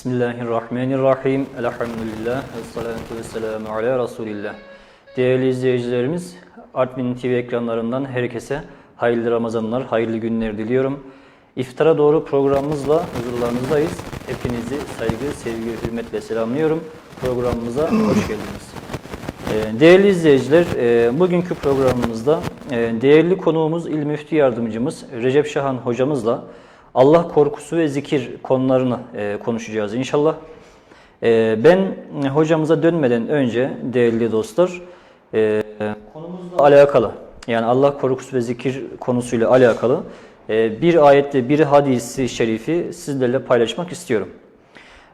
Bismillahirrahmanirrahim. Elhamdülillah. Ve salatu ve selamu ala Resulillah. Değerli izleyicilerimiz, Artvin TV ekranlarından herkese hayırlı Ramazanlar, hayırlı günler diliyorum. İftara doğru programımızla huzurlarınızdayız. Hepinizi saygı, sevgi, hürmetle selamlıyorum. Programımıza hoş geldiniz. Ee, Değerli izleyiciler, e, bugünkü programımızda e, değerli konuğumuz İl Müftü Yardımcımız Recep Şahan hocamızla Allah korkusu ve zikir konularını e, konuşacağız inşallah. E, Ben e, hocamıza dönmeden önce değerli dostlar, e, konumuzla alakalı yani Allah korkusu ve zikir konusuyla alakalı e, bir ayette bir hadisi şerifi sizlerle paylaşmak istiyorum.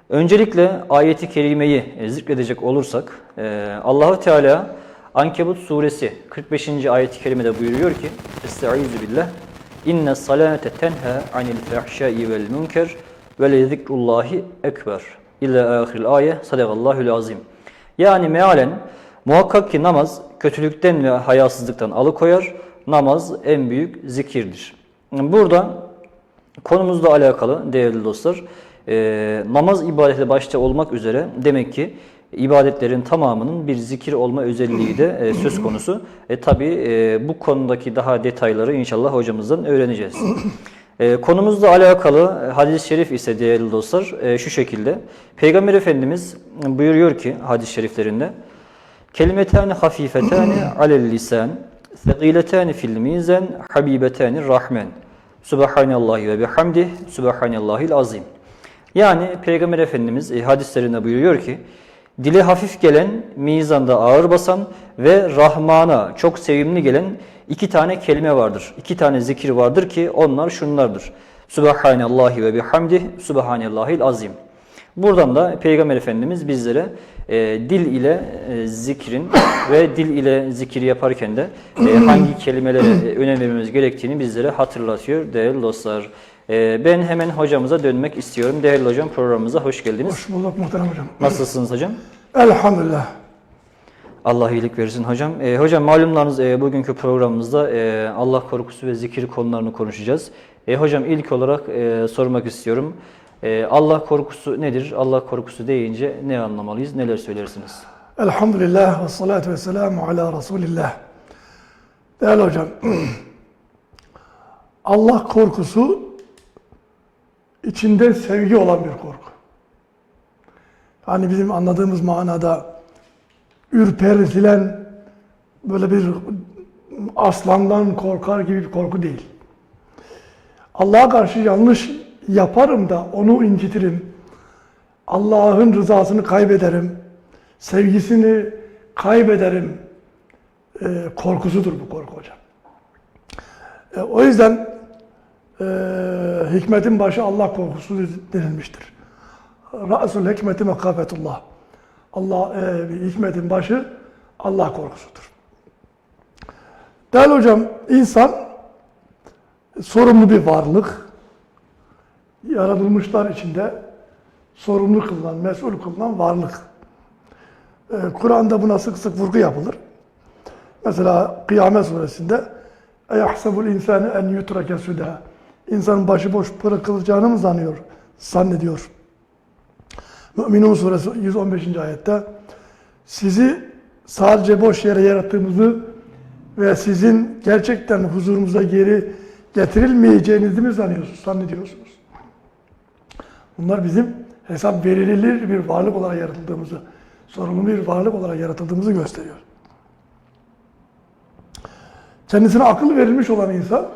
Öncelikle ayeti kerimeyi e, zikredecek olursak e, Allahu Teala Ankebut suresi 45. ayet-i kerimede buyuruyor ki Estaizu billah İnne salate tenha anil fahşai vel münker ve le zikrullahi ekber illa ahiril ayet sadakallahul azim. Yani mealen muhakkak ki namaz kötülükten ve hayasızlıktan alıkoyar. Namaz en büyük zikirdir. Burada Konumuzla alakalı değerli dostlar, e, namaz ibadeti başta olmak üzere demek ki ibadetlerin tamamının bir zikir olma özelliği de e, söz konusu. E, Tabi bu konudaki daha detayları inşallah hocamızdan öğreneceğiz. E, konumuzla alakalı hadis-i şerif ise değerli dostlar e, şu şekilde. Peygamber Efendimiz buyuruyor ki hadis-i şeriflerinde Kelimetani hafifetani alel lisan, segiletani fil mizan, habibetani rahmen. Subhanallahi ve bihamdih, Subhanallahil azim. Yani Peygamber Efendimiz e, hadislerinde buyuruyor ki, dile hafif gelen, mizanda ağır basan ve Rahman'a çok sevimli gelen iki tane kelime vardır. İki tane zikir vardır ki onlar şunlardır. Subhanallahi ve bihamdih, Subhanallahil azim. Buradan da Peygamber Efendimiz bizlere e, dil ile e, zikrin ve dil ile zikir yaparken de e, hangi kelimelere e, önem vermemiz gerektiğini bizlere hatırlatıyor değerli dostlar. E, ben hemen hocamıza dönmek istiyorum. Değerli hocam programımıza hoş geldiniz. Hoş bulduk muhterem hocam. Nasılsınız hocam? Elhamdülillah. Allah iyilik versin hocam. E, hocam malumlarınız e, bugünkü programımızda e, Allah korkusu ve zikir konularını konuşacağız. E, hocam ilk olarak e, sormak istiyorum. E, Allah korkusu nedir? Allah korkusu deyince ne anlamalıyız? Neler söylersiniz? Elhamdülillah ve salatu ve selamu ala Resulillah. Değerli hocam, Allah korkusu içinde sevgi olan bir korku. Hani bizim anladığımız manada ürpertilen böyle bir aslandan korkar gibi bir korku değil. Allah'a karşı yanlış yaparım da onu incitirim. Allah'ın rızasını kaybederim. Sevgisini kaybederim. Ee, korkusudur bu korku hocam. Ee, o yüzden e, hikmetin başı Allah korkusu denilmiştir. Ra'sul hikmeti mekafetullah. Allah e, hikmetin başı Allah korkusudur. Değerli hocam, insan sorumlu bir varlık. Yaratılmışlar içinde sorumlu kılınan, mesul kılınan varlık. Ee, Kur'an'da buna sık sık vurgu yapılır. Mesela Kıyamet suresinde اَيَحْسَبُ الْاِنْسَانِ اَنْ يُتْرَكَ سُدَى İnsanın başıboş bırakılacağını mı zanıyor, zannediyor? Müminun suresi 115. ayette sizi sadece boş yere yarattığımızı ve sizin gerçekten huzurumuza geri getirilmeyeceğinizi mi sanıyorsunuz, zannediyorsunuz? Bunlar bizim hesap verilir bir varlık olarak yaratıldığımızı, sorumlu bir varlık olarak yaratıldığımızı gösteriyor. Kendisine akıl verilmiş olan insan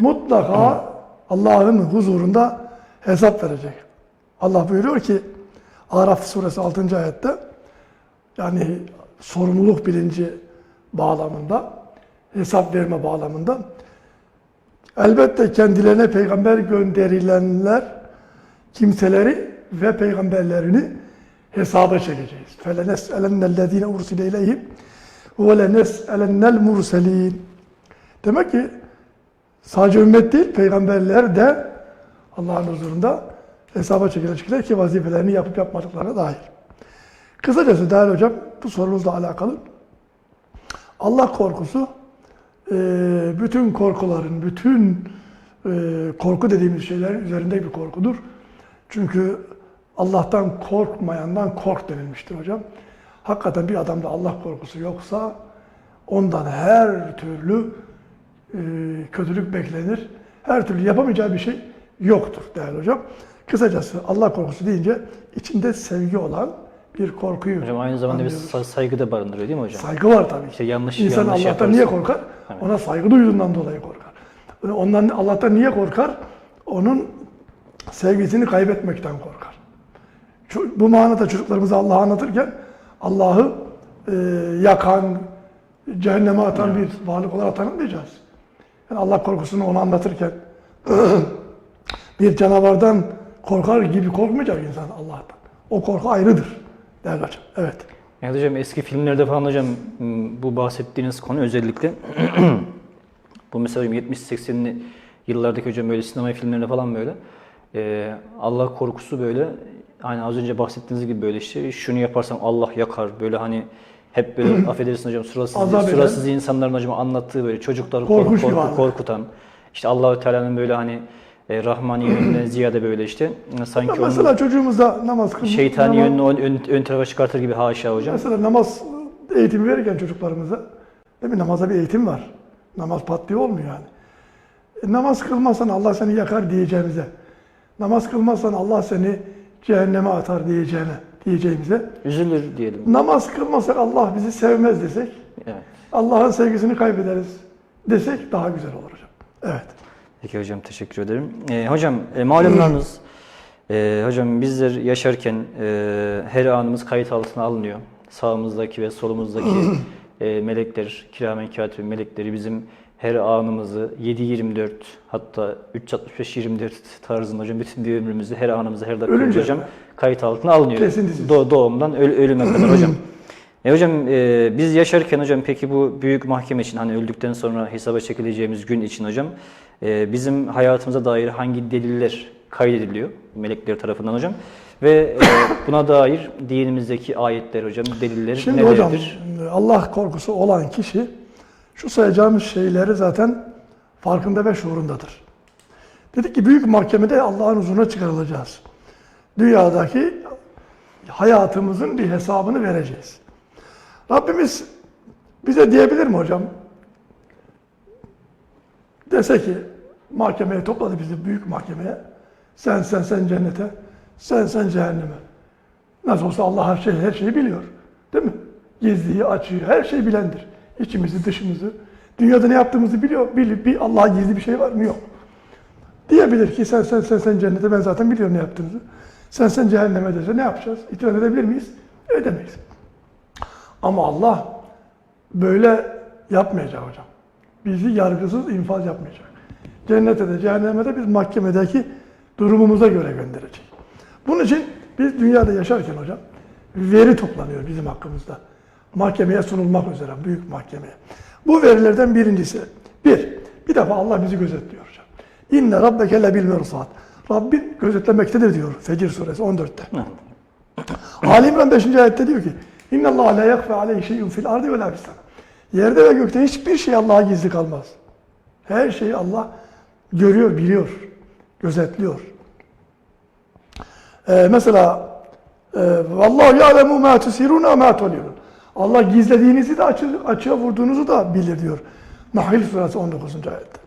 mutlaka Allah'ın huzurunda hesap verecek. Allah buyuruyor ki Araf suresi 6. ayette yani sorumluluk bilinci bağlamında, hesap verme bağlamında elbette kendilerine peygamber gönderilenler kimseleri ve peygamberlerini hesaba çekeceğiz. فَلَنَسْأَلَنَّ الَّذ۪ينَ اُرْسِلَ اِلَيْهِمْ وَلَنَسْأَلَنَّ الْمُرْسَل۪ينَ Demek ki sadece ümmet değil, peygamberler de Allah'ın huzurunda hesaba çekilecekler ki vazifelerini yapıp yapmadıklarına dair. Kısacası değerli hocam, bu sorunuzla alakalı Allah korkusu e, bütün korkuların, bütün e, korku dediğimiz şeylerin üzerinde bir korkudur. Çünkü Allah'tan korkmayandan kork denilmiştir hocam. Hakikaten bir adamda Allah korkusu yoksa ondan her türlü e, kötülük beklenir. Her türlü yapamayacağı bir şey yoktur değerli hocam. Kısacası Allah korkusu deyince içinde sevgi olan bir korkuyu Hocam aynı zamanda bir anlıyoruz. sa- saygı da barındırıyor değil mi hocam? Saygı var tabii. İşte yanlış- İnsan yanlış Allah'tan niye yaparsa- korkar? Evet. Ona saygı duyduğundan dolayı korkar. Ondan Allah'tan niye korkar? Onun sevgisini kaybetmekten korkar. Bu manada çocuklarımıza Allah'ı anlatırken Allah'ı e, yakan, cehenneme atan bir varlık olarak tanımayacağız. Yani Allah korkusunu ona anlatırken bir canavardan korkar gibi korkmayacak insan Allah'tan. O korku ayrıdır değerli hocam. Evet. Yani hocam eski filmlerde falan hocam bu bahsettiğiniz konu özellikle bu mesela hocam 70-80'li yıllardaki hocam böyle sinema filmlerinde falan böyle e, Allah korkusu böyle hani az önce bahsettiğiniz gibi böyle işte şunu yaparsam Allah yakar böyle hani hep böyle affedersin hocam surasız, Azap eden. insanların hocam anlattığı böyle çocukları korku, korku- korkutan işte Allahü Teala'nın böyle hani e, Rahmani yönünden ziyade böyle işte sanki onu Mesela çocuğumuzda namaz kılmak, şeytani namaz- yönünü ön, ön tarafa çıkartır gibi haşa hocam. Mesela namaz eğitimi verirken çocuklarımıza, değil mi? Namaza bir eğitim var. Namaz pat diye olmuyor yani. E, namaz kılmazsan Allah seni yakar diyeceğimize, namaz kılmazsan Allah seni cehenneme atar diyeceğine, diyeceğimize, Üzülür diyelim. namaz kılmasak Allah bizi sevmez desek, Evet. Allah'ın sevgisini kaybederiz desek daha güzel olur hocam. Evet. Peki hocam teşekkür ederim. Ee, hocam e, malumlarınız e, hocam bizler yaşarken e, her anımız kayıt altına alınıyor. Sağımızdaki ve solumuzdaki e, melekler, kiramen katibin melekleri bizim her anımızı 7-24 hatta 365-24 tarzında hocam bütün bir ömrümüzü her anımızı her dakikamızı Ölünce hocam mi? Kayıt altına alınıyor. Kesintisiz. Do- doğumdan öl- ölüme kadar hocam. E hocam e, biz yaşarken hocam peki bu büyük mahkeme için hani öldükten sonra hesaba çekileceğimiz gün için hocam e, bizim hayatımıza dair hangi deliller kaydediliyor melekler tarafından hocam ve e, buna dair dinimizdeki ayetler hocam deliller Şimdi nelerdir? hocam Allah korkusu olan kişi şu sayacağımız şeyleri zaten farkında ve şuurundadır. Dedik ki büyük mahkemede Allah'ın huzuruna çıkarılacağız. Dünyadaki hayatımızın bir hesabını vereceğiz. Rabbimiz bize diyebilir mi hocam? Dese ki mahkemeye topladı bizi büyük mahkemeye. Sen sen sen cennete, sen sen cehenneme. Nasıl olsa Allah her şeyi her şeyi biliyor. Değil mi? Gizliyi, açığı, her şeyi bilendir. İçimizi, dışımızı. Dünyada ne yaptığımızı biliyor. Bir, bir Allah'a gizli bir şey var mı? Yok. Diyebilir ki sen sen sen sen cennete ben zaten biliyorum ne yaptığınızı. Sen sen cehenneme dese ne yapacağız? İtiraz edebilir miyiz? Edemeyiz. Ama Allah böyle yapmayacak hocam. Bizi yargısız infaz yapmayacak. Cennete de cehenneme de biz mahkemedeki durumumuza göre gönderecek. Bunun için biz dünyada yaşarken hocam veri toplanıyor bizim hakkımızda. Mahkemeye sunulmak üzere, büyük mahkemeye. Bu verilerden birincisi, bir, bir defa Allah bizi gözetliyor hocam. İnne rabbeke lebil mersat. Rabbin gözetlemektedir diyor Fecir suresi 14'te. Ali İmran 5. ayette diyor ki İnne Allah la yakfe aleyhi şey'un fil ardı ve la fis sema." Yerde ve gökte hiçbir şey Allah'a gizli kalmaz. Her şeyi Allah görüyor, biliyor, gözetliyor. Ee, mesela e, Vallahu ya'lemu ma tusirun ma tulirun. Allah gizlediğinizi de açı, açığa vurduğunuzu da bilir diyor. Nahl suresi 19. ayette.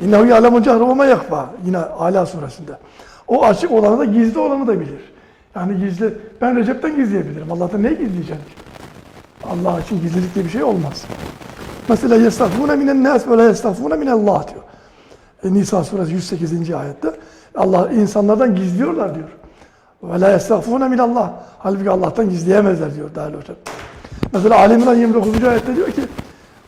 İnnehu ya'lemu cehre ve ma yakfa. Yine Ala suresinde. O açık olanı da gizli olanı da bilir. Yani gizli, ben Recep'ten gizleyebilirim. Allah'tan ne gizleyeceğim ki? Allah için gizlilik diye bir şey olmaz. Mesela yestağfune minen nas ve la yestağfune minallah diyor. E, Nisa suresi 108. ayette Allah insanlardan gizliyorlar diyor. Ve la yestağfune minallah. Halbuki Allah'tan gizleyemezler diyor değerli hocam. Mesela Ali İmran 29. ayette diyor ki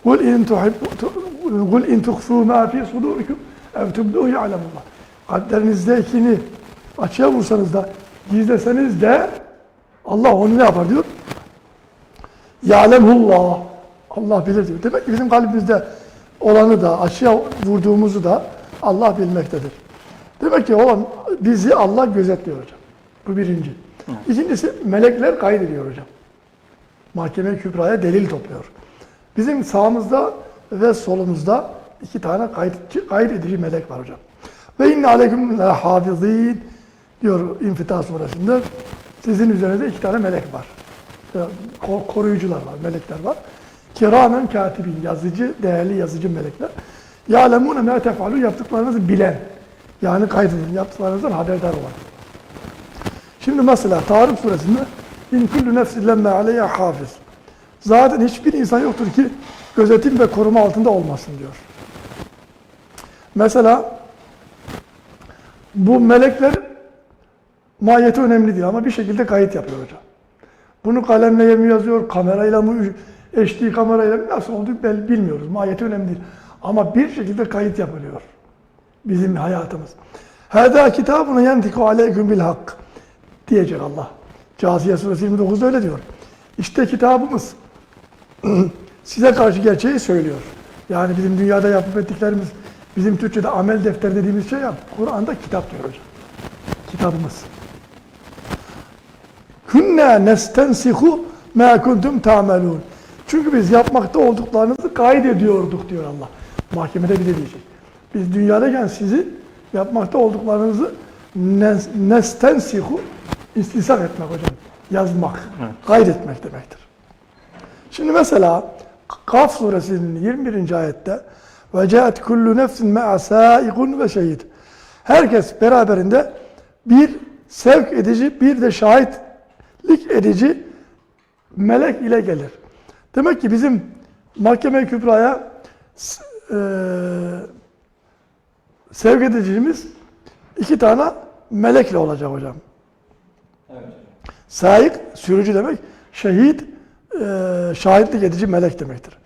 قُلْ اِنْ Kul in tukfu ma fi sudurikum ev tubduhu ya'lemullah. Kalplerinizdekini açığa vursanız da gizleseniz de Allah onu ne yapar diyor? Ya'lemullah. Allah bilir diyor. Demek ki bizim kalbimizde olanı da açığa vurduğumuzu da Allah bilmektedir. Demek ki o bizi Allah gözetliyor hocam. Bu birinci. İkincisi melekler kaydediyor hocam. Mahkeme Kübra'ya delil topluyor. Bizim sağımızda ve solumuzda iki tane kaydedici, kaydedici melek var hocam. Ve inne aleyküm hafizin. diyor İnfitah suresinde sizin üzerinizde iki tane melek var. Koruyucular var, melekler var. Kiramen katibin, yazıcı, değerli yazıcı melekler. Ya'lemune ma tef'alun yaptıklarınızı bilen. Yani kaydedin, yaptıklarınızdan haberdar olan. Şimdi mesela Tarık suresinde in kullu nefsin lemme aleyha hafiz. Zaten hiçbir insan yoktur ki gözetim ve koruma altında olmasın diyor. Mesela bu melekler mahiyeti önemli değil ama bir şekilde kayıt yapıyor hocam. Bunu kalemle mi yazıyor, kamerayla mı, HD kamerayla mı nasıl bel bilmiyoruz. Mahiyeti önemli değil. Ama bir şekilde kayıt yapılıyor. Bizim hayatımız. Hâdâ kitabuna yentiku aleyküm bil hak diyecek Allah. Câsiye suresi 29'da öyle diyor. İşte kitabımız size karşı gerçeği söylüyor. Yani bizim dünyada yapıp ettiklerimiz, bizim Türkçe'de amel defteri dediğimiz şey ya, Kur'an'da kitap diyor hocam. Kitabımız. Künne nestensihu ma kuntum ta'melun. Çünkü biz yapmakta olduklarınızı kaydediyorduk diyor Allah. Mahkemede bir de diyecek. Biz dünyadayken sizi yapmakta olduklarınızı nes- nestensihu istisar etmek hocam. Yazmak, kaydetmek demektir. Şimdi mesela Kaf suresinin 21. ayette ve caet kullu nefsin ma'a saikun ve şehid. Herkes beraberinde bir sevk edici, bir de şahitlik edici melek ile gelir. Demek ki bizim mahkeme kübraya eee sevk edicimiz iki tane melekle olacak hocam. Saik, sürücü demek. Şehit, eee, şahitlik edici melek demektir.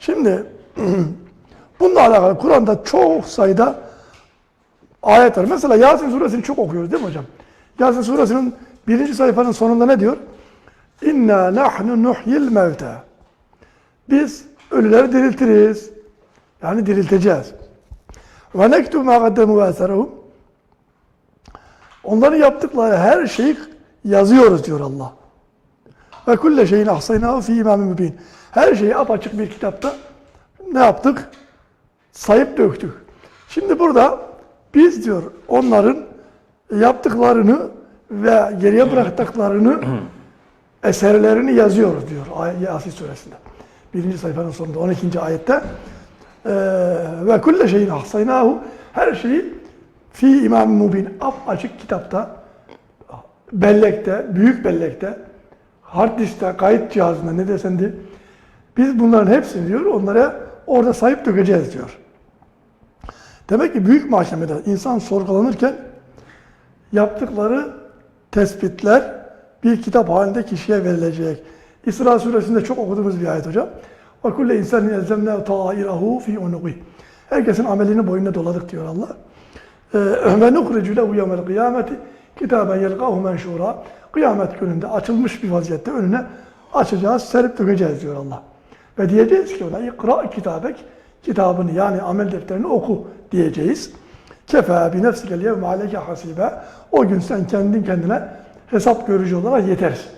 Şimdi bununla alakalı Kur'an'da çok sayıda ayet var. Mesela Yasin suresini çok okuyoruz değil mi hocam? Yasin suresinin birinci sayfanın sonunda ne diyor? İnna nahnu nuhyil mevta. Biz ölüleri diriltiriz. Yani dirilteceğiz. Ve nektubu ma eserahum. Onların yaptıkları her şeyi yazıyoruz diyor Allah. Ve kulle şeyin ahsaynahu fi imamin mübin. Her şeyi apaçık bir kitapta ne yaptık? Sayıp döktük. Şimdi burada biz diyor onların yaptıklarını ve geriye bıraktıklarını eserlerini yazıyoruz diyor Yasin suresinde. Birinci sayfanın sonunda 12. ayette eee, ve kulle şeyin ahsaynahu her şeyi fi imam mubin açık kitapta bellekte, büyük bellekte hard diskte, kayıt cihazında ne desen de biz bunların hepsini diyor onlara orada sayıp dökeceğiz diyor. Demek ki büyük mahkemede insan sorgulanırken yaptıkları tespitler bir kitap halinde kişiye verilecek. İsra suresinde çok okuduğumuz bir ayet hocam. Kulle insanin elzemne ta'irahu fi unuqi. Herkesin amelini boynuna doladık diyor Allah. Ee, Ve nuhricu lehu yevmel kıyameti kitaben menşura. Kıyamet gününde açılmış bir vaziyette önüne açacağız, serip dökeceğiz diyor Allah. Ve diyeceğiz ki ona ikra kitabek kitabını yani amel defterini oku diyeceğiz. Kefa bi nefsikel yevme aleyke hasibe. O gün sen kendin kendine hesap görücü olarak yetersin.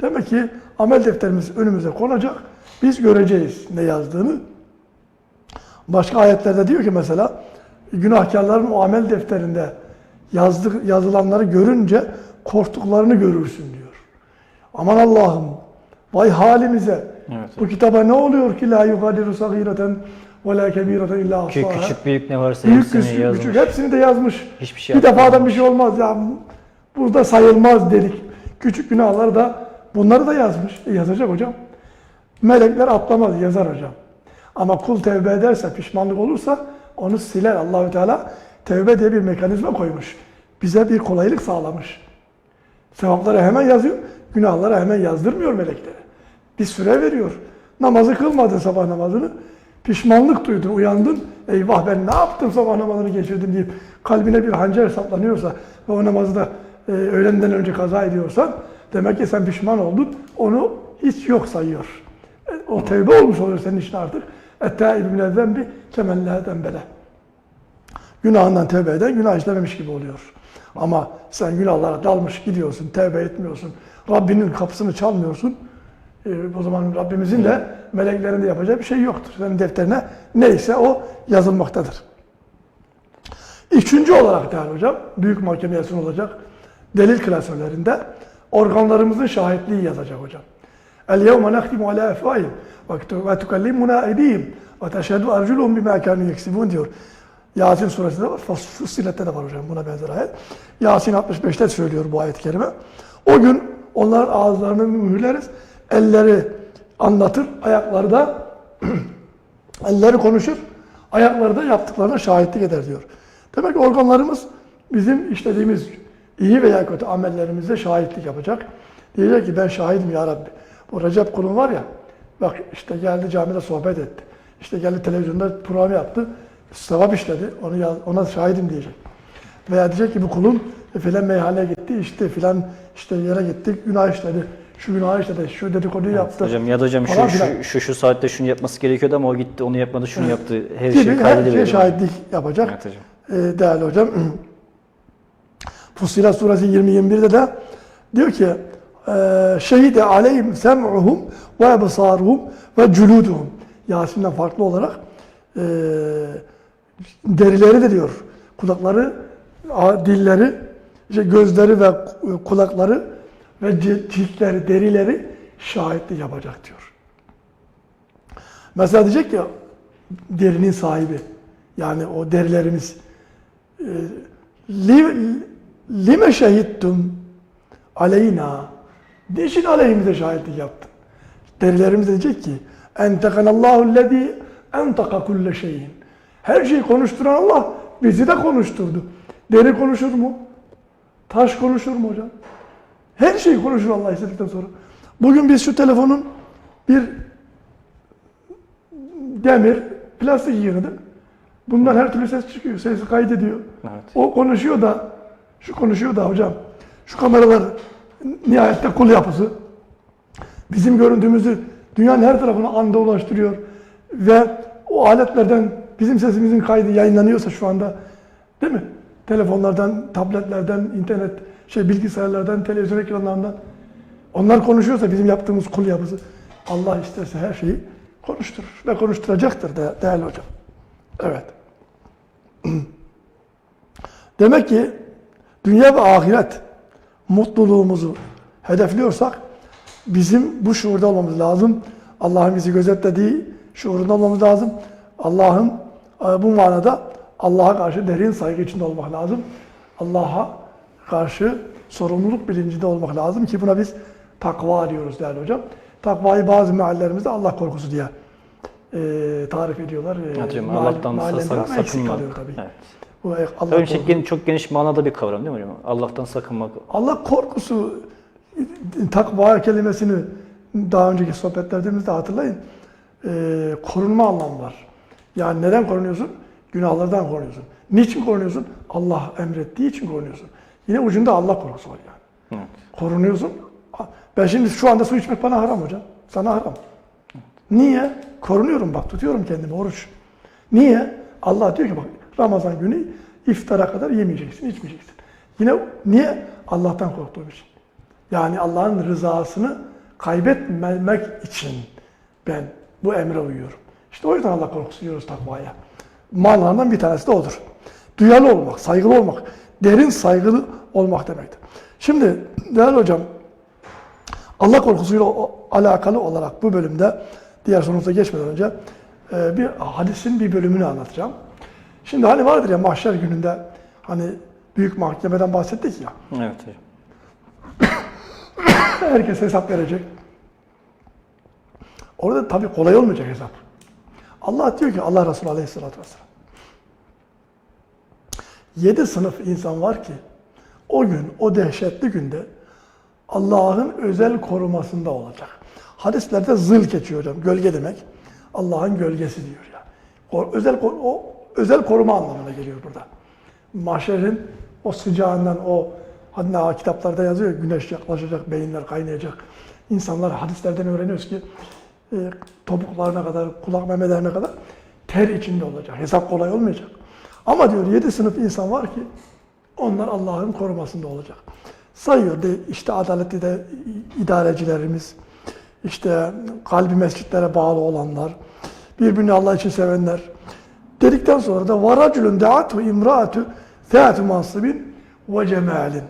Demek ki amel defterimiz önümüze konacak. Biz göreceğiz ne yazdığını. Başka ayetlerde diyor ki mesela günahkarların o amel defterinde yazdık, yazılanları görünce korktuklarını görürsün diyor. Aman Allah'ım vay halimize. Evet. Bu kitaba ne oluyor ki la yugadiru sagireten ve la kebireten illa ahsaha. Küçük büyük ne varsa Büyük hepsini küçük, yazmış. küçük hepsini de yazmış. Hiçbir şey bir defadan bir şey olmaz ya. Burada sayılmaz dedik. Küçük günahları da bunları da yazmış. E, yazacak hocam. Melekler atlamaz yazar hocam. Ama kul tevbe ederse, pişmanlık olursa onu siler Allahü Teala. Tevbe diye bir mekanizma koymuş. Bize bir kolaylık sağlamış. Sevapları hemen yazıyor, günahları hemen yazdırmıyor melekleri. Bir süre veriyor. Namazı kılmadın sabah namazını. Pişmanlık duydun, uyandın. Eyvah ben ne yaptım sabah namazını geçirdim deyip kalbine bir hançer saplanıyorsa ve o namazı da e, öğlenden önce kaza ediyorsan demek ki sen pişman oldun. Onu hiç yok sayıyor. E, o tevbe olmuş oluyor senin için artık. اَتَّائِبِ مِنَ الذَّنْبِ كَمَنْ لَا ذَنْبَ Günahından tevbe eden günah işlememiş gibi oluyor. Ama sen günahlara dalmış gidiyorsun, tevbe etmiyorsun, Rabbinin kapısını çalmıyorsun. e, o zaman Rabbimizin de meleklerin de yapacağı bir şey yoktur. Senin defterine neyse o yazılmaktadır. Üçüncü olarak değerli hocam, büyük mahkemeye sunulacak delil klasörlerinde organlarımızın şahitliği yazacak hocam. Ala efvahim ve tukellimuna eydihim ve teşhedü arculuhum bima kanu yeksibun diyor. Yasin suresinde var, Fus- Fussilet'te de var hocam buna benzer ayet. Yasin 65'te söylüyor bu ayet-i kerime. O gün onların ağızlarını mühürleriz, elleri anlatır, ayakları da elleri konuşur, ayakları da yaptıklarına şahitlik eder diyor. Demek ki organlarımız bizim işlediğimiz iyi veya kötü amellerimize şahitlik yapacak. Diyecek ki ben şahidim ya Rabbi. Bu Recep kulun var ya, bak işte geldi camide sohbet etti. İşte geldi televizyonda program yaptı. Sevap işledi. Onu yaz- ona şahidim diyecek. Veya diyecek ki bu kulun e, filan meyhaneye gitti, işte filan işte yere gitti, günah işledi. Şu günah işledi, şu dedikoduyu yaptı. Hocam ya da hocam şu, şu, şu, şu saatte şunu yapması gerekiyordu ama o gitti onu yapmadı şunu yaptı. Her gibi şey her kaydedebilir. şey şahitlik yapacak. Evet hocam. Ee, değerli hocam. Fussilet suresi 20-21'de de diyor ki eee, şehide aleyhim sem'uhum ve ebsaruhum ve culuduhum. Yasin'den farklı olarak eee, derileri de diyor. Kulakları, dilleri, işte gözleri ve kulakları ve ci- ciltleri, derileri şahitlik yapacak diyor. Mesela diyecek ki derinin sahibi yani o derilerimiz e, li- lime şehittum aleyna niçin aleyhimize şahitlik yaptın? Derilerimiz diyecek ki entekanallahu lezi entaka kulle şeyin her şeyi konuşturan Allah bizi de konuşturdu. Deri konuşur mu? Taş konuşur mu hocam? Her şeyi konuşur Allah istedikten sonra. Bugün biz şu telefonun bir demir, plastik yığını. Bundan her türlü ses çıkıyor. Sesi kaydediyor. Evet. O konuşuyor da, şu konuşuyor da hocam. Şu kameralar nihayette kul yapısı. Bizim görüntümüzü dünyanın her tarafına anda ulaştırıyor. Ve o aletlerden bizim sesimizin kaydı yayınlanıyorsa şu anda değil mi? Telefonlardan, tabletlerden, internet, şey bilgisayarlardan, televizyon ekranlarından onlar konuşuyorsa bizim yaptığımız kul yapısı Allah isterse her şeyi konuşturur ve konuşturacaktır de, değerli hocam. Evet. Demek ki dünya ve ahiret mutluluğumuzu hedefliyorsak bizim bu şuurda olmamız lazım. Allah'ın bizi gözetlediği şuurunda olmamız lazım. Allah'ın bu manada Allah'a karşı derin saygı içinde olmak lazım. Allah'a karşı sorumluluk bilincinde olmak lazım ki buna biz takva diyoruz değerli hocam. Takvayı bazı meallerimizde Allah korkusu diye e, tarif ediyorlar. E, hocam meal- Allah'tan sakınmak. kalıyor tabii. Evet. Bu Allah Tabii şey, çok geniş manada bir kavram değil mi hocam? Allah'tan sakınmak. Allah korkusu takva kelimesini daha önceki sohbetlerimizde hatırlayın. Ee, korunma anlamı var. Yani neden korunuyorsun? Günahlardan korunuyorsun. Niçin korunuyorsun? Allah emrettiği için korunuyorsun. Yine ucunda Allah korkusu var yani. Evet. Korunuyorsun. Ben şimdi şu anda su içmek bana haram hocam. Sana haram. Niye? Korunuyorum bak tutuyorum kendimi oruç. Niye? Allah diyor ki bak Ramazan günü iftara kadar yemeyeceksin, içmeyeceksin. Yine niye? Allah'tan korktuğum için. Yani Allah'ın rızasını kaybetmemek için ben bu emre uyuyorum. İşte o yüzden Allah korkusu diyoruz takvaya. Manalarından bir tanesi de odur. Duyarlı olmak, saygılı olmak, derin saygılı olmak demektir. Şimdi değerli hocam, Allah korkusuyla alakalı olarak bu bölümde diğer sorumuza geçmeden önce e, bir hadisin bir bölümünü anlatacağım. Şimdi hani vardır ya mahşer gününde hani büyük mahkemeden bahsettik ya. Evet hocam. Herkes hesap verecek. Orada tabii kolay olmayacak hesap. Allah diyor ki Allah Resulü Aleyhisselatü Vesselam. Yedi sınıf insan var ki o gün, o dehşetli günde Allah'ın özel korumasında olacak. Hadislerde zıl geçiyor hocam. Gölge demek. Allah'ın gölgesi diyor ya. O özel o özel koruma anlamına geliyor burada. Mahşerin o sıcağından o hatta kitaplarda yazıyor güneş yaklaşacak, beyinler kaynayacak. İnsanlar hadislerden öğreniyoruz ki e, topuklarına kadar, kulak memelerine kadar ter içinde olacak. Hesap kolay olmayacak. Ama diyor yedi sınıf insan var ki onlar Allah'ın korumasında olacak. Sayıyor de işte adaletli de idarecilerimiz, işte kalbi mescitlere bağlı olanlar, birbirini Allah için sevenler. Dedikten sonra da varacülün deatu imraatü Teatü mansibin ve cemalin.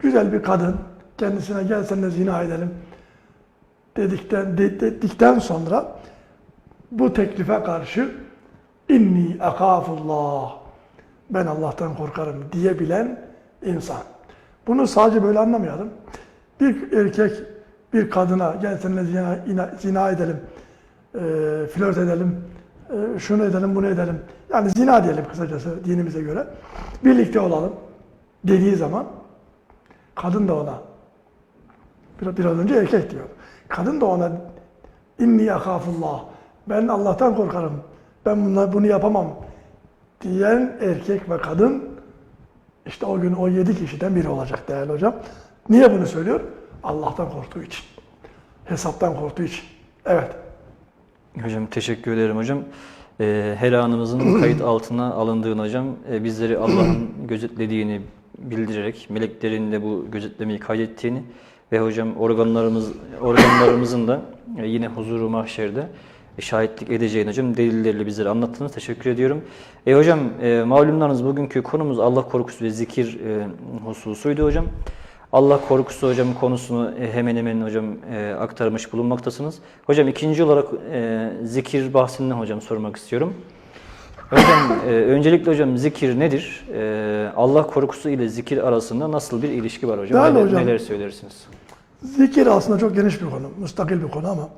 Güzel bir kadın kendisine gel seninle zina edelim dedikten, de- dedikten sonra bu teklife karşı inni ekafullah ben Allah'tan korkarım diyebilen insan. Bunu sadece böyle anlamayalım. Bir erkek bir kadına gel seninle zina, ina- zina edelim, e, flört edelim, e, şunu edelim, bunu edelim. Yani zina diyelim kısacası dinimize göre. Birlikte olalım dediği zaman kadın da ona biraz önce erkek diyor. Kadın da ona inni yakafullah ben Allah'tan korkarım. Ben bunlar, bunu yapamam diyen erkek ve kadın işte o gün o yedi kişiden biri olacak değerli hocam. Niye bunu söylüyor? Allah'tan korktuğu için. Hesaptan korktuğu için. Evet. Hocam teşekkür ederim hocam. Ee, her anımızın kayıt altına alındığını hocam, e, bizleri Allah'ın gözetlediğini bildirerek, meleklerin de bu gözetlemeyi kaydettiğini ve hocam organlarımız organlarımızın da e, yine huzuru mahşerde e, şahitlik edeceğini hocam delilleriyle bizlere anlattınız. Teşekkür ediyorum. E hocam e, malumlarınız bugünkü konumuz Allah korkusu ve zikir e, hususuydu hocam. Allah korkusu hocam konusunu e, hemen hemen hocam e, aktarmış bulunmaktasınız. Hocam ikinci olarak e, zikir bahsinden hocam sormak istiyorum. Hocam e, öncelikle hocam zikir nedir? E, Allah korkusu ile zikir arasında nasıl bir ilişki var hocam? Değerli Neler, hocam. neler söylersiniz? Zikir aslında çok geniş bir konu, müstakil bir konu ama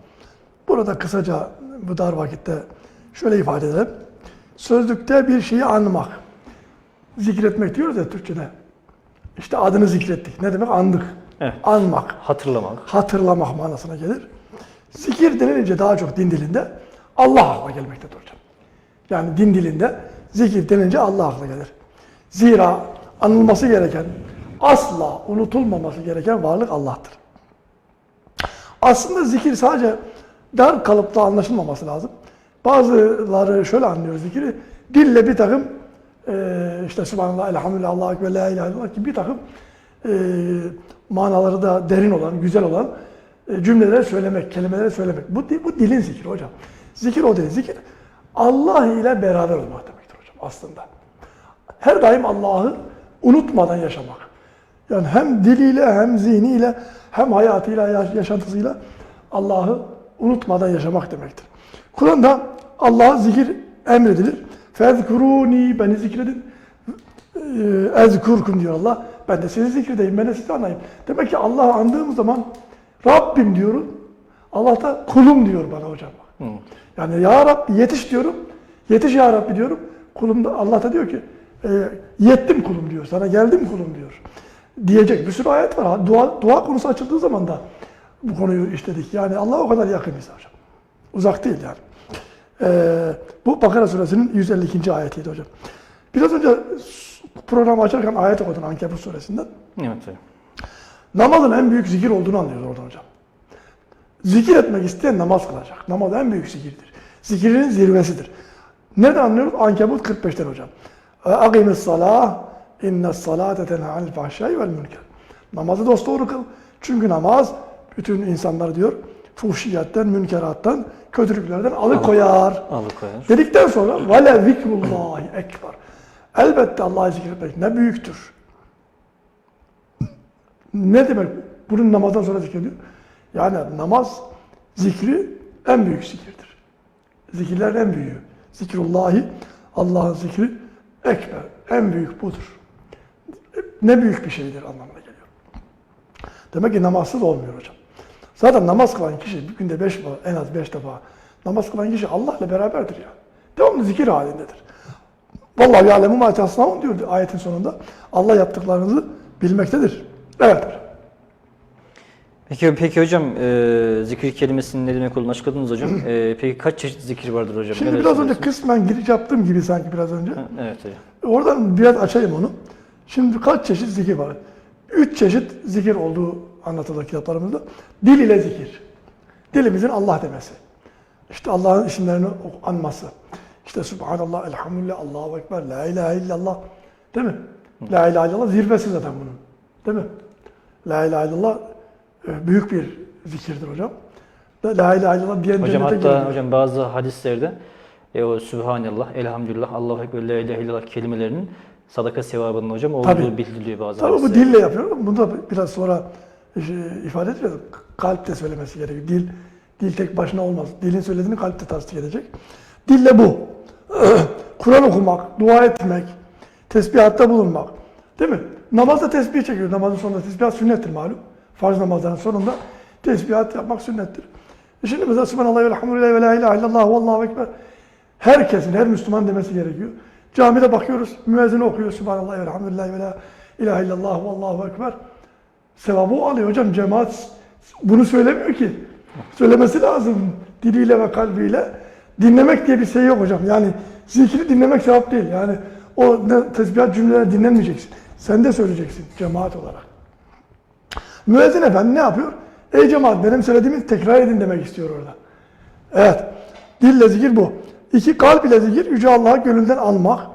burada kısaca bu dar vakitte şöyle ifade edelim. Sözlükte bir şeyi anmak. Zikretmek diyoruz ya Türkçe'de. İşte adını zikrettik. Ne demek? Andık. Evet. Anmak, Hatırlamak. hatırlamak manasına gelir. Zikir denilince daha çok din dilinde Allah akla gelmektedir hocam. Yani din dilinde zikir denince Allah akla gelir. Zira anılması gereken, asla unutulmaması gereken varlık Allah'tır. Aslında zikir sadece dar kalıpta anlaşılmaması lazım. Bazıları şöyle anlıyor zikri, dille bir takım e, işte Subhanallah, Elhamdülillah, Allahu Ekber, La İlahe illallah gibi bir takım e, manaları da derin olan, güzel olan e, cümleleri söylemek, kelimeleri söylemek. Bu, bu dilin zikri hocam. Zikir o değil. Zikir Allah ile beraber olmak demektir hocam aslında. Her daim Allah'ı unutmadan yaşamak. Yani hem diliyle hem zihniyle hem hayatıyla, yaş- yaşantısıyla Allah'ı unutmadan yaşamak demektir. Kur'an'da Allah'a zikir emredilir. Fezkuruni beni zikredin. Ee, Ezkurkum diyor Allah. Ben de sizi zikredeyim, ben de sizi anayım. Demek ki Allah'ı andığım zaman Rabbim diyorum. Allah da kulum diyor bana hocam. Yani ya Rabbi yetiş diyorum. Yetiş ya Rabbi diyorum. Kulum da Allah da diyor ki e, yettim kulum diyor. Sana geldim kulum diyor. Diyecek bir sürü ayet var. Dua, dua konusu açıldığı zaman da bu konuyu işledik. Yani Allah o kadar yakın bize hocam. Uzak değil yani. Ee, bu Bakara suresinin 152. ayetiydi hocam. Biraz önce programı açarken ayet okudun Ankebut suresinden. Evet hocam. Namazın en büyük zikir olduğunu anlıyoruz oradan hocam. Zikir etmek isteyen namaz kılacak. Namaz en büyük zikirdir. Zikirin zirvesidir. Nereden anlıyoruz? Ankebut 45'ten hocam. Akimis salah, inne salate tenha anil fahşai vel münker. Namazı dosdoğru kıl. Çünkü namaz bütün insanlar diyor fuhşiyetten, münkerattan, kötülüklerden alıkoyar. Alıkoyar. Dedikten sonra vele zikrullahi ekber. Elbette Allah'ı zikretmek ne büyüktür. Ne demek? Bunun namazdan sonra zikrediyor. Yani namaz zikri en büyük zikirdir. Zikirlerin en büyüğü. Zikrullahi, Allah'ın zikri ekber. En büyük budur. Ne büyük bir şeydir anlamına geliyor. Demek ki namazsız olmuyor hocam. Zaten namaz kılan kişi bir günde beş en az beş defa namaz kılan kişi Allah ile beraberdir ya. Devamlı zikir halindedir. Vallahi ya'lemu ma tasnaun diyor ayetin sonunda. Allah yaptıklarınızı bilmektedir. Evet. Peki, peki hocam e, zikir kelimesinin ne demek olduğunu açıkladınız hocam. E, peki kaç çeşit zikir vardır hocam? Şimdi biraz önce kısmen giriş yaptığım gibi sanki biraz önce. Ha, Evet hocam. Oradan biraz açayım onu. Şimdi kaç çeşit zikir var? Üç çeşit zikir olduğu anlatılır kitaplarımızda. Dil ile zikir. Dilimizin Allah demesi. İşte Allah'ın isimlerini anması. İşte Subhanallah, Elhamdülillah, Allahu Ekber, La ilahe illallah. Değil mi? La ilahe illallah zirvesi zaten bunun. Değil mi? La ilahe illallah e, büyük bir zikirdir hocam. La ilahe illallah diyen Hocam hatta giriyor. hocam bazı hadislerde e, o Sübhanallah, Elhamdülillah, Allahu Ekber, La ilahe illallah kelimelerinin sadaka sevabının hocam olduğu Tabii. bildiriliyor bazen. Tabii bu size. dille yapıyorum. Bunu da biraz sonra e, ifade edeceğiz. Kalp de söylemesi gerekiyor. Dil dil tek başına olmaz. Dilin söylediğini kalp de tasdik edecek. Dille bu. Kur'an okumak, dua etmek, tesbihatta bulunmak. Değil mi? Namazda tesbih çekiyor. Namazın sonunda tesbihat sünnettir malum. Farz namazların sonunda tesbihat yapmak sünnettir. E şimdi mesela Subhanallah ve elhamdülillah ve la ilahe illallah ve allahu ekber. Herkesin, her Müslüman demesi gerekiyor. Camide bakıyoruz, müezzin okuyor Subhanallah ve elhamdülillah ve la ilahe illallah ve allahu ekber. Sevabı alıyor hocam. Cemaat bunu söylemiyor ki. Söylemesi lazım diliyle ve kalbiyle. Dinlemek diye bir şey yok hocam. Yani zikri dinlemek sevap değil. Yani o tesbihat cümleleri dinlenmeyeceksin. Sen de söyleyeceksin cemaat olarak. Müezzin efendi ne yapıyor? Ey cemaat benim söylediğimi tekrar edin demek istiyor orada. Evet. Dille zikir bu. İki kalp ile zikir Yüce Allah'ı gönülden almak.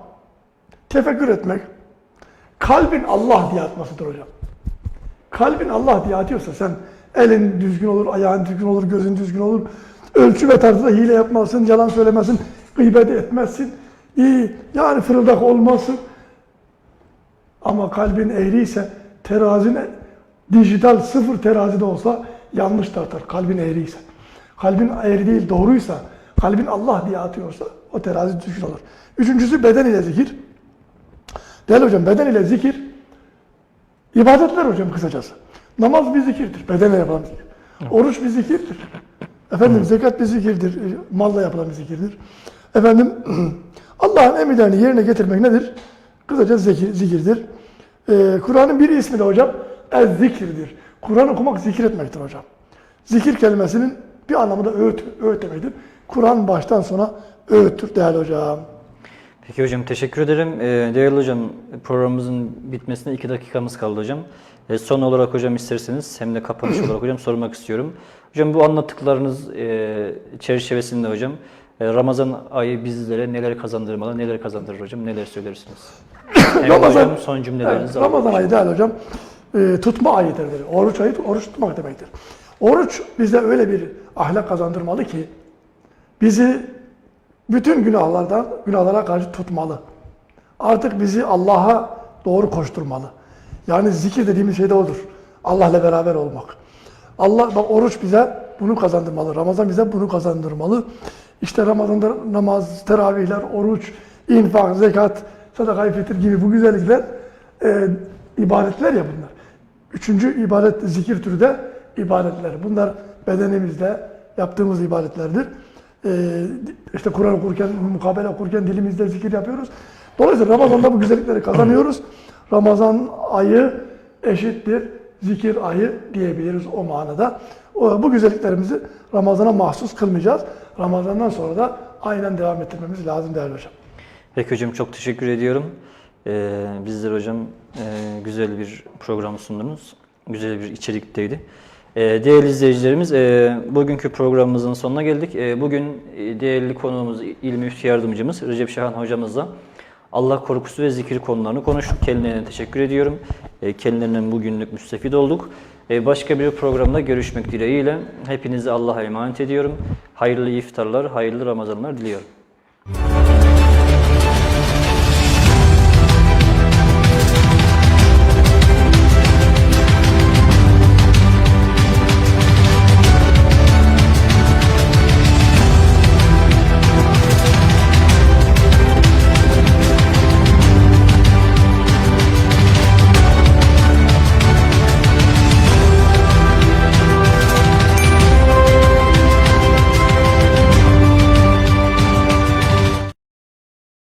Tefekkür etmek. Kalbin Allah diye atmasıdır hocam. Kalbin Allah diye atıyorsa sen elin düzgün olur, ayağın düzgün olur, gözün düzgün olur. Ölçü ve tarzda hile yapmazsın, yalan söylemezsin, gıybet etmezsin. İyi, yani fırıldak olmazsın. Ama kalbin eğriyse terazin dijital sıfır terazide olsa yanlış tartar. Kalbin eğriyse. Kalbin eğri değil doğruysa, kalbin Allah diye atıyorsa o terazi düzgün olur. Üçüncüsü beden ile zikir. Değerli hocam beden ile zikir ibadetler hocam kısacası. Namaz bir zikirdir. Bedenle yapılan bir zikir. Oruç bir zikirdir. Efendim zekat bir zikirdir. e, Malla yapılan bir zikirdir. Efendim Allah'ın emirlerini yerine getirmek nedir? Kısaca zikir, zikirdir. Ee, Kur'an'ın bir ismi de hocam ez zikirdir. Kur'an okumak zikir etmektir hocam. Zikir kelimesinin bir anlamı da öğüt, öğüt demektir. Kur'an baştan sona öğüttür değerli hocam. Peki hocam teşekkür ederim. Ee, değerli hocam programımızın bitmesine iki dakikamız kaldı hocam. Ee, son olarak hocam isterseniz hem de kapanış olarak hocam sormak istiyorum. Hocam bu anlattıklarınız e, çerçevesinde hocam e, Ramazan ayı bizlere neler kazandırmalı, neler kazandırır hocam, neler söylersiniz? De hocam son cümlelerinizi Evet, Ramazan ayı değerli hocam e, tutma ayıdır. Oruç ayı oruç tutmak demektir. Oruç bize öyle bir ahlak kazandırmalı ki bizi bütün günahlardan günahlara karşı tutmalı. Artık bizi Allah'a doğru koşturmalı. Yani zikir dediğimiz şey de odur. Allah'la beraber olmak. Allah bak oruç bize bunu kazandırmalı. Ramazan bize bunu kazandırmalı. İşte Ramazan'da namaz, teravihler, oruç, infak, zekat, sadaka fitir gibi bu güzellikler e, ibadetler ya bunlar. Üçüncü ibadet zikir türü de ibadetler. Bunlar bedenimizde yaptığımız ibadetlerdir. E, işte Kur'an okurken, mukabele okurken dilimizde zikir yapıyoruz. Dolayısıyla Ramazan'da bu güzellikleri kazanıyoruz. Ramazan ayı eşittir zikir ayı diyebiliriz o manada. Bu güzelliklerimizi Ramazan'a mahsus kılmayacağız. Ramazan'dan sonra da aynen devam ettirmemiz lazım değerli hocam. Peki hocam çok teşekkür ediyorum. Ee, bizler hocam e, güzel bir program sundunuz. Güzel bir içerikteydi. Ee, değerli izleyicilerimiz e, bugünkü programımızın sonuna geldik. E, bugün e, değerli konuğumuz İl Müftü Yardımcımız Recep Şahan hocamızla Allah korkusu ve zikir konularını konuştuk. Kendilerine teşekkür ediyorum. Kendilerinden bugünlük müstefid olduk. Başka bir programda görüşmek dileğiyle hepinizi Allah'a emanet ediyorum. Hayırlı iftarlar, hayırlı Ramazanlar diliyorum.